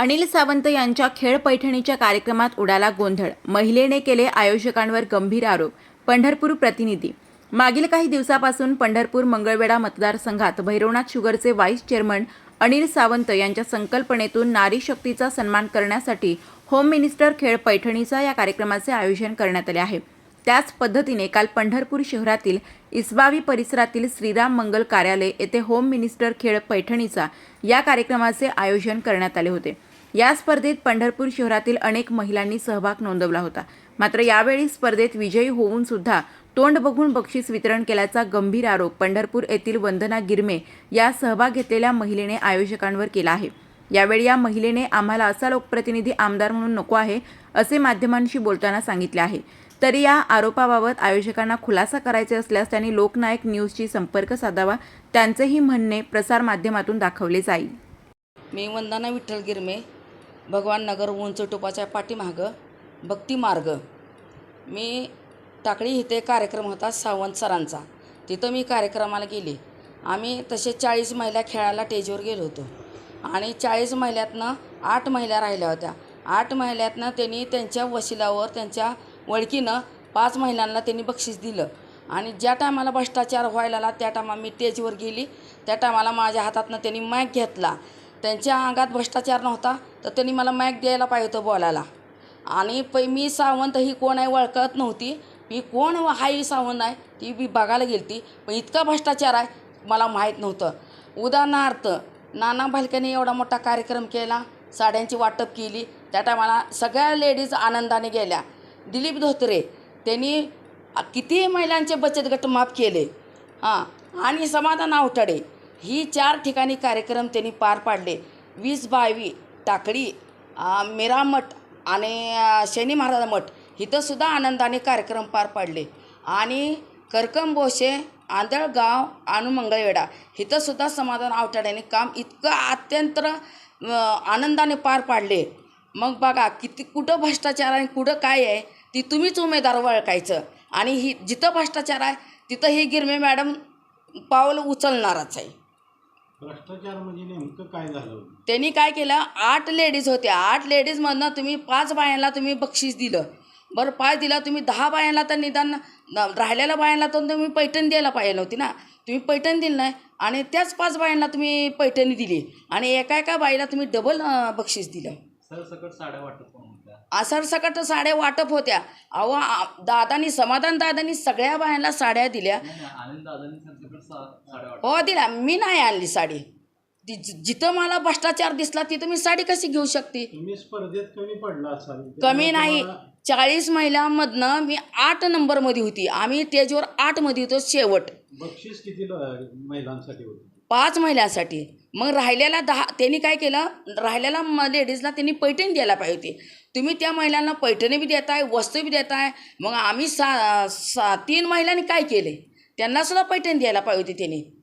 अनिल सावंत यांच्या खेळ पैठणीच्या कार्यक्रमात उडाला गोंधळ. महिलेने केले आयोजकांवर गंभीर आरोप. पंढरपूर प्रतिनिधी. मागील काही दिवसापासून पंढरपूर मंगळवेढा मतदारसंघात भैरवनाथ शुगरचे व्हाईस चेअरमन अनिल सावंत यांच्या संकल्पनेतून नारी शक्तीचा सन्मान करण्यासाठी होम मिनिस्टर खेळ पैठणीचा या कार्यक्रमाचे आयोजन करण्यात आले आहे. त्याच पद्धतीने काल पंढरपूर शहरातील इस्बावी परिसरातील श्रीराम मंगल कार्यालय येथे होम मिनिस्टर खेळ पैठणीचा या कार्यक्रमाचे आयोजन करण्यात आले होते. या स्पर्धेत पंढरपूर शहरातील अनेक महिलांनी सहभाग नोंदवला होता. मात्र यावेळी स्पर्धेत विजयी होऊन सुद्धा तोंड बघून बक्षीस वितरण केल्याचा गंभीर आरोप पंढरपूर येथील वंदना गिरमे या सहभाग घेतलेल्या महिलेने आयोजकांवर केला आहे. यावेळी या महिलेने आम्हाला असा लोकप्रतिनिधी आमदार म्हणून नको आहे असे माध्यमांशी बोलताना सांगितले आहे. तरी या आरोपाबाबत आयोजकांना खुलासा करायचे असल्यास त्यांनी लोकनायक न्यूजशी संपर्क साधावा त्यांचेही म्हणणे प्रसारमाध्यमातून दाखवले जाईल. मी वंदना विठ्ठल गिरमे भगवान नगर उंच टोपाच्या पाठीमागं भक्ती मार्ग. मी टाकळी इथे कार्यक्रम होता सावंत सरांचा. तिथं मी कार्यक्रमाला गेले. आम्ही तसे चाळीस महिला खेळायला टेजवर गेलो होतो. आणि चाळीस महिल्यातनं आठ महिला राहिल्या होत्या. आठ महिल्यातनं त्यांनी त्यांच्या वशिलावर त्यांच्या वळखीनं पाच महिलांना त्यांनी बक्षीस दिलं. आणि ज्या टायमाला भ्रष्टाचार व्हायला लागला त्या टायमा मी टेजवर गेली. त्या टायमाला माझ्या हातातनं त्यांनी मॅक घेतला. त्यांच्या अंगात भ्रष्टाचार नव्हता तर त्यांनी मला मॅक द्यायला पाहिजे होतं बोलायला. आणि पै मी सावंत ही कोण आहे ओळखत नव्हती. मी कोण हाई सावंत आहे ती मी बघायला गेली ती पण इतका भ्रष्टाचार आहे मला माहीत नव्हतं. उदाहरणार्थ नाना भालक्याने एवढा मोठा कार्यक्रम केला साड्यांची वाटप केली त्या टायमाला सगळ्या लेडीज आनंदाने गेल्या. दिलीप धोत्रे त्यांनी किती महिलांचे बचत गट माफ केले. हां आणि समाधान आवटाडे ही चार ठिकाणी कार्यक्रम त्यांनी पार पाडले. वीस बावी टाकळी आ, मिरामठ आणि शनी महाराज मठ इथंसुद्धा आनंदाने कार्यक्रम पार पाडले. आणि करकंबोशे आंधळगाव आणि मंगळवेढा इथंसुद्धा समाधान आवटाड्याने काम इतकं अत्यंत आनंदाने पार पाडले. मग बघा किती कुठं भ्रष्टाचार आहे कुठं काय आहे ती तुम्हीच उमेदवार ओळखायचं. आणि ही जिथं भ्रष्टाचार आहे तिथं ही गिरमे मॅडम पाऊल उचलणारच आहे. भ्रष्टाचार म्हणजे नेमकं काय झालं? त्यांनी काय केलं? आठ लेडीज होत्या आठ लेडीजमधनं तुम्ही पाच बायांना तुम्ही बक्षीस दिलं. बरं पाच दिला तुम्ही दहा बायांना तर निदान राहिलेल्या बायांना तर तुम्ही पैठण द्यायला पाहिजे नव्हती ना? तुम्ही पैठण दिली नाही आणि त्याच पाच बायांना तुम्ही पैठणी दिली. आणि एका एका बाईला तुम्ही डबल बक्षीस दिलं. सरसकट साड्या होत्या. आसरसकट साड्या वाटप होत्या. अहो आ- दादानी समाधान दादानी सगळ्या बायांना साड्या दिल्या. आनंद दादांनी हो दिला मी नाही आणली साडी. ती जि- जिथं मला भ्रष्टाचार दिसला तिथं मी साडी कशी घेऊ शकते? तुम्ही स्पर्धेत कमी पडला असाल. कमी त्यामुळे नाही. चाळीस महिलांमधनं मी आठ नंबरमध्ये होती. आम्ही स्टेजवर आठमध्ये होतो शेवट. बक्षीस किती ल- महिलांसाठी होते? पाच महिलांसाठी मग राहिलेला दहा त्यांनी काय केलं? राहिलेल्या लेडीजला त्यांनी पैठणी द्यायला पाहिजे होती. तुम्ही त्या महिलांना पैठणी बी देताय वस्तू बी देताय. मग आम्ही सा सा तीन महिलांनी काय केले? त्यांना सुद्धा पैठणी द्यायला पाहिजे होती त्यांनी.